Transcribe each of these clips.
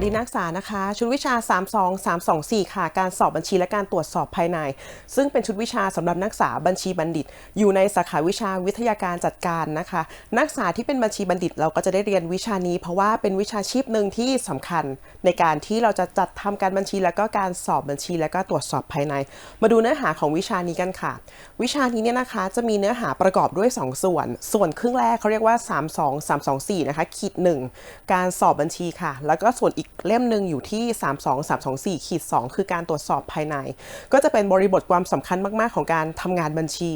สดีนักศึกษานะคะ ชุดวิชา 32324 ค่ะ การสอบบัญชีและการตรวจสอบภายใน ซึ่งเป็นชุดวิชาสำหรับนักศึกษาบัญชีบัณฑิต อยู่ในสาขาวิชาวิทยาการจัดการนะคะ นักศึกษาที่เป็นบัญชีบัณฑิตเราก็จะได้เรียนวิชานี้ เพราะว่าเป็นวิชาชีพหนึ่งที่สำคัญ ในการที่เราจะจัดทำการบัญชีและก็การสอบบัญชีและก็ตรวจสอบภายใน มาดูเนื้อหาของวิชานี้กันค่ะ วิชานี้เนี่ยนะคะ จะมีเนื้อหาประกอบด้วย 2 ส่วน ส่วนครึ่งแรกเขาเรียกว่า 3 2 3 2 4นะคะขีด1การสอบบัญชีค่ะ แล้วก็ส่วนอีกเล่มหนึ่งอยู่ที่ 3 2 3 2 4ขีด2คือการตรวจสอบภายใน ก็จะเป็นบริบทความสำคัญมากๆ ของการทำงานบัญชี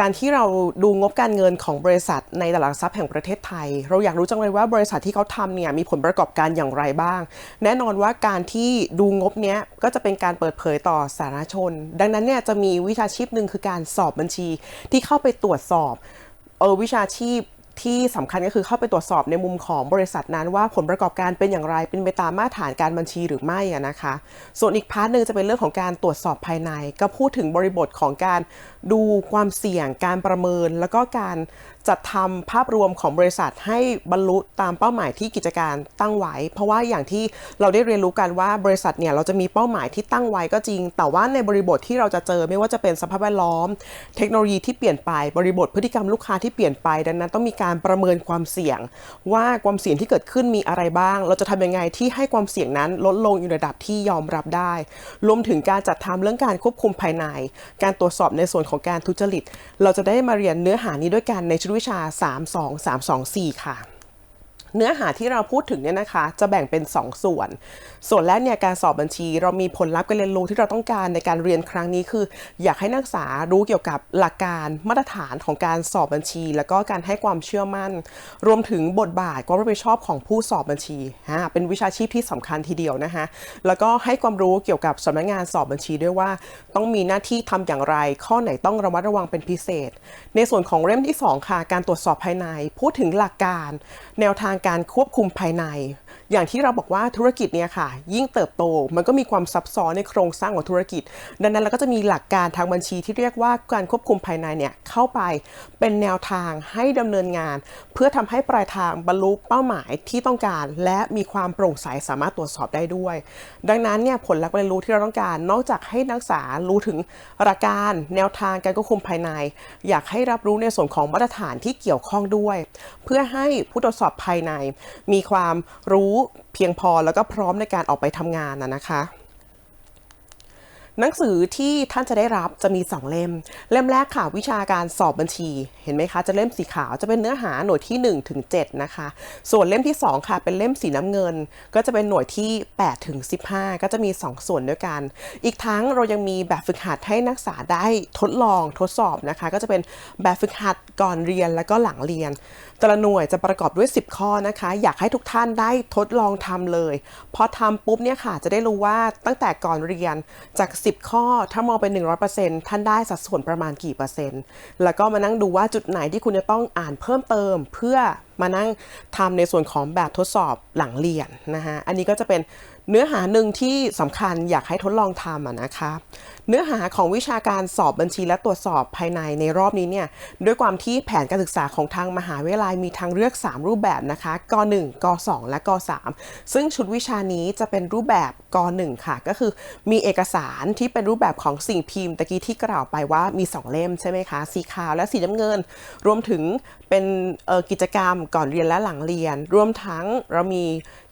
การที่เราดูงบการเงินของบริษัทในตลาดหลักทรัพย์แห่งประเทศไทย เราอยากรู้จังเลยว่าบริษัทที่เขาทำเนี่ยมีผลประกอบการอย่างไรบ้าง แน่นอนว่าการที่ดูงบเนี้ยก็จะเป็นการเปิดเผยต่อสาธารณชน ดังนั้นเนี่ยจะมีวิชาชีพหนึ่งคือการสอบบัญชีที่เข้าไปตรวจสอบเออวิชาชีพ ที่สำคัญก็คือเข้าไปตรวจสอบในมุมของบริษัทนั้นว่าผลประกอบการเป็นอย่างไรเป็นไปตามมาตรฐานการบัญชีหรือไม่นะคะ ส่วนอีกพาร์ทหนึ่งจะเป็นเรื่องของการตรวจสอบภายใน ก็พูดถึงบริบทของการดูความเสี่ยงการประเมิน แล้วก็การ จัดทำภาพรวมของบริษัทให้บรรลุตามเป้าหมายที่กิจการตั้งไว้ เพราะว่าอย่างที่เราได้เรียนรู้กันว่าบริษัทเนี่ยเราจะมีเป้าหมายที่ตั้งไว้ก็จริง แต่ว่าในบริบทที่เราจะเจอไม่ว่าจะเป็นสภาพแวดล้อม เทคโนโลยีที่เปลี่ยนไปบริบทพฤติกรรมลูกค้าที่เปลี่ยนไปดังนั้นต้องมีการประเมินความเสี่ยง ว่าความเสี่ยงที่เกิดขึ้นมีอะไรบ้าง เราจะทำยังไงที่ให้ความเสี่ยงนั้นลดลงอยู่ในระดับที่ยอมรับได้ รวมถึงการจัดทำเรื่องการควบคุมภายใน การตรวจสอบในส่วนของการทุจริต เราจะได้มาเรียนเนื้อหานี้ด้วยกันในชุดวิชา 3 2 3 2 4 ค่ะ เนื้อหาที่เราพูดถึงเนี่ยนะคะ จะแบ่งเป็น 2 ส่วน ส่วนแรกเนี่ยการสอบบัญชี เรามีผลลัพธ์การเรียนรู้ที่เราต้องการในการเรียนครั้งนี้คือ อยากให้นักศึกษารู้เกี่ยวกับหลักการมาตรฐานของการสอบบัญชี แล้วก็การให้ความเชื่อมั่น รวมถึงบทบาทความรับผิดชอบของผู้สอบบัญชีฮะเป็นวิชาชีพที่สำคัญทีเดียวนะคะแล้วก็ให้ความรู้เกี่ยวกับสำนักงานสอบบัญชีด้วยว่า ต้องมีหน้าที่ทำอย่างไร ข้อไหนต้องระมัดระวังเป็นพิเศษ ในส่วนของเล่มที่ 2 ค่ะ การตรวจสอบภายใน พูดถึงหลักการ แนวทางการควบคุมภายใน อย่างที่เราบอกว่าธุรกิจเนี่ยค่ะ ยิ่งเติบโตมันก็มีความซับซ้อนในโครงสร้างของธุรกิจ ดังนั้นเราก็จะมีหลักการทางบัญชีที่เรียกว่าการควบคุมภายในเนี่ยเข้าไปเป็นแนวทางให้ดำเนินงาน เพื่อทำให้ปลายทางบรรลุเป้าหมายที่ต้องการ และมีความโปร่งใสสามารถตรวจสอบได้ด้วย ดังนั้นเนี่ยผลลัพธ์เรียนรู้ที่เราต้องการ นอกจากให้นักศึกษารู้ถึงหลักการแนวทางการควบคุมภายใน อยากให้รับรู้ในส่วนของมาตรฐานที่เกี่ยวข้องด้วย เพื่อให้ผู้ตรวจสอบภายในมีความรู้เพียงพอแล้วก็พร้อมในการออกไปทำงานนะนะคะ หนังสือที่ท่านจะได้รับจะมี 2 เล่ม เล่มแรกค่ะวิชาการสอบบัญชี เห็นไหมคะ จะเล่มสีขาวจะเป็นเนื้อหาหน่วยที่ 1 ถึง 7 นะคะ ส่วนเล่มที่ 2 ค่ะ เป็นเล่มสีน้ำเงิน ก็จะเป็นหน่วยที่ 8 ถึง 15 ก็จะมี 2 ส่วนด้วยกัน อีกทั้งเรายังมีแบบฝึกหัดให้นักศึกษาได้ทดลองทดสอบนะคะ ก็จะเป็นแบบฝึกหัดก่อนเรียนและก็หลังเรียน แต่ละหน่วยจะประกอบด้วย 10 ข้อนะคะ อยากให้ทุกท่านได้ทดลองทำเลย พอทำปุ๊บเนี่ยค่ะจะได้รู้ว่าตั้งแต่ก่อนเรียนจาก10 ข้อ ถ้ามองเป็น 100%ท่านได้สัดส่วนประมาณกี่เปอร์เซ็นต์ แล้วก็มานั่งดูว่าจุดไหนที่คุณจะต้องอ่านเพิ่มเติมเพื่อมานั่งทำในส่วนของแบบทดสอบหลังเรียนนะคะอันนี้ก็จะเป็นเนื้อหาหนึ่งที่สำคัญอยากให้ทดลองทำะนะคะเนื้อหาของวิชาการสอบบัญชีและตรวจสอบภายในในรอบนี้เนี่ยด้วยความที่แผนการศึกษาของทางมหาวิทยาลัยมีทางเลือก 3 รูปแบบนะคะก 1 ก 2 และก 3 ซึ่งชุดวิชานี้จะเป็นรูปแบบก 1 ค่ะ ก็คือมีเอกสารที่เป็นรูปแบบของสิ่งพิมพ์ตะกี้ที่กล่าวไปว่ามี 2 เล่มใช่ไหมคะ สีขาวและสีน้ำเงิน รวมถึงเป็นกิจกรรมก่อนเรียนและหลังเรียน รวมทั้งเรามี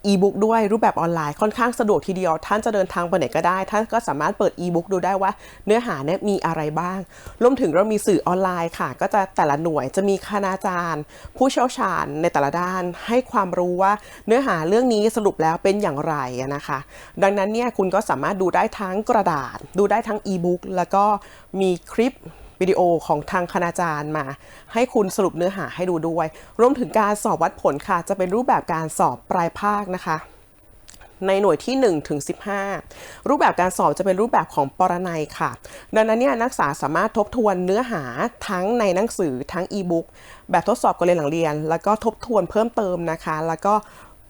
อีบุ๊กด้วยรูปแบบออนไลน์ค่อนข้างสะดวกทีเดียว ท่านจะเดินทางไปไหนก็ได้ ท่านก็สามารถเปิดอีบุ๊กดูได้ว่าเนื้อหาเนี่ยมีอะไรบ้าง รวมถึงเรามีสื่อออนไลน์ค่ะ ก็จะแต่ละหน่วยจะมีคณาจารย์ ผู้เชี่ยวชาญในแต่ละด้าน ให้ความรู้ว่าเนื้อหาเรื่องนี้สรุปแล้วเป็นอย่างไรนะคะ ดังนั้นเนี่ยคุณก็สามารถดูได้ทั้งกระดาษ ดูได้ทั้งอีบุ๊กแล้วก็มีคลิป วิดีโอของทางคณาจารย์มา ให้คุณสรุปเนื้อหาให้ดูด้วย รวมถึงการสอบวัดผลค่ะ จะเป็นรูปแบบการสอบปลายภาคนะคะในหน่วยที่ 1 ถึง 15 รูปแบบการสอบจะเป็นรูปแบบของปรนัยค่ะ ดังนั้นเนี่ยนักศึกษาสามารถทบทวนเนื้อหาทั้งในหนังสือทั้งอีบุ๊กแบบทดสอบก่อนเรียนหลังเรียน แล้วก็ทบทวนเพิ่มเติมนะคะ แล้วก็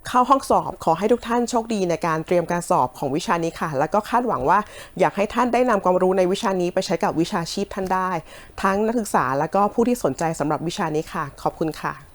เข้าห้องสอบ ขอให้ทุกท่านโชคดีในการเตรียมการสอบของวิชานี้ค่ะ แล้วก็คาดหวังว่าอยากให้ท่านได้นำความรู้ในวิชานี้ไปใช้กับวิชาชีพท่านได้ ทั้งนักศึกษาแล้วก็ผู้ที่สนใจสำหรับวิชานี้ค่ะ ขอบคุณค่ะ